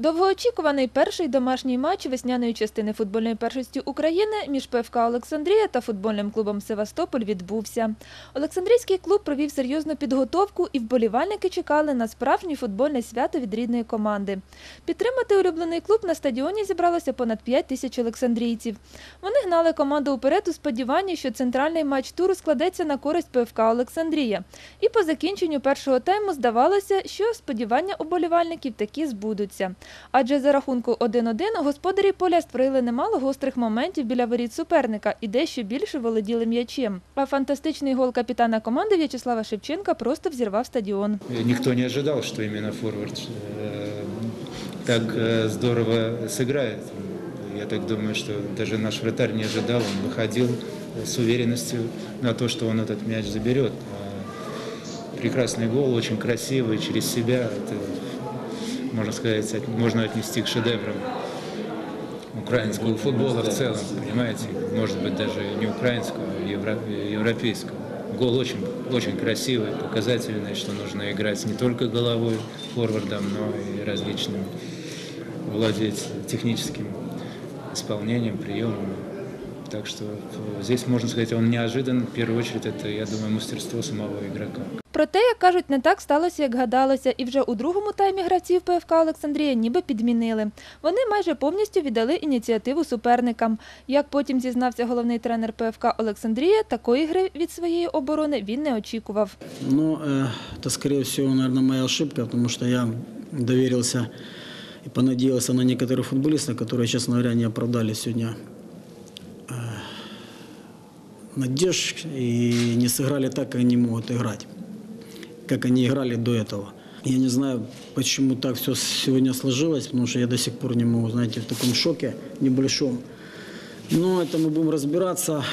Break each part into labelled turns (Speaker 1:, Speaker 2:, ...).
Speaker 1: Довгоочікуваний перший домашній матч весняної частини футбольної першості України між ПФК Олександрія та футбольним клубом Севастополь відбувся. Олександрійський клуб провів серйозну підготовку і вболівальники чекали на справжнє футбольне свято від рідної команди. Підтримати улюблений клуб на стадіоні зібралося понад 5 тисяч олександрійців. Вони гнали команду уперед у сподіванні, що центральний матч туру складеться на користь ПФК Олександрія. І по закінченню першого тайму здавалося, що сподівання уболівальників таки збудуться. Адже за рахунку 1-1 господарі поля створили немало гострих моментів біля воріт суперника і дещо більше володіли м'ячем. А фантастичний гол капітана команди В'ячеслава Шевченка просто взірвав стадіон.
Speaker 2: Никто не ожидал, что именно форвард э, так э, здорово сыграет. Я так думаю, что даже наш вратарь не ожидал. Он выходил с уверенностью на то, что он этот мяч заберет. А Прекрасный гол, очень красивый, через себя. Это, можно сказать, от- можно отнести к шедеврам украинского футбола в целом, понимаете? Может быть, даже не украинского, а евро- европейского. Гол очень, очень красивый, показательный, что нужно играть не только головой, форвардом, но и различными, владеть техническим исполнением, приемами. Так что э, здесь, можно сказать, он неожидан. В первую очередь, это, я думаю, мастерство самого игрока.
Speaker 1: Проте, як кажуть, не так сталося, як гадалося, і вже у другому таймі гравців ПФК Олександрія ніби підмінили. Вони майже повністю віддали ініціативу суперникам. Як потім зізнався головний тренер ПФК Олександрія, такої гри від своєї оборони він не очікував.
Speaker 3: Ну, э, это, скорее всего, наверное, моя ошибка, потому что я доверился и понадеялся на некоторых футболистов, которые, честно говоря, не оправдали сегодня э, надежд и не сыграли так, как они могут играть, Как они играли до этого. Я не знаю, почему так все сегодня сложилось, потому что я до сих пор не могу, знаете, в таком шоке небольшом. Но это мы будем разбираться,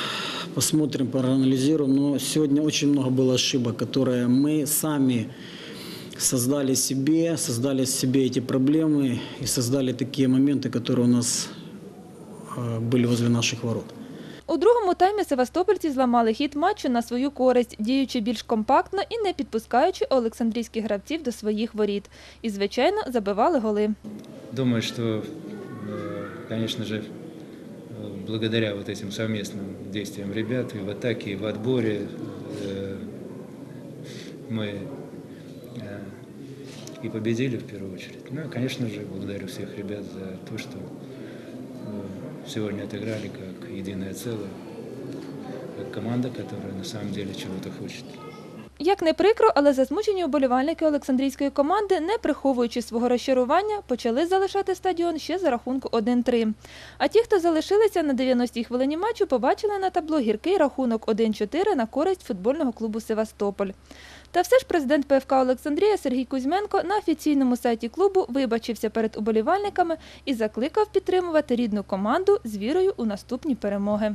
Speaker 3: посмотрим, проанализируем. Но сегодня очень много было ошибок, которые мы сами создали себе, создали себе эти проблемы и создали такие моменты, которые у нас э, были возле наших ворот.
Speaker 1: У другому таймі севастопольці зламали хід матчу на свою користь, діючи більш компактно і не підпускаючи олександрійських гравців до своїх воріт. І, звичайно, забивали голи.
Speaker 2: Думаю, что, э, конечно же, э, благодаря вот этим совместным действиям ребят и в атаке, и в отборе э, мы э, и победили в первую очередь. Ну и, конечно же, благодарю всех ребят за то, что э, сегодня отыграли как единое целое, как команда, которая на самом деле чего-то хочет.
Speaker 1: Як не прикро, але засмучені уболівальники Олександрійської команди, не приховуючи свого розчарування, почали залишати стадіон ще за рахунку 1-3. А ті, хто залишилися на 90-й хвилині матчу, побачили на табло гіркий рахунок 1-4 на користь футбольного клубу Севастополь. Та все ж президент ПФК Олександрія Сергій Кузьменко на офіційному сайті клубу вибачився перед уболівальниками і закликав підтримувати рідну команду з вірою у наступні перемоги.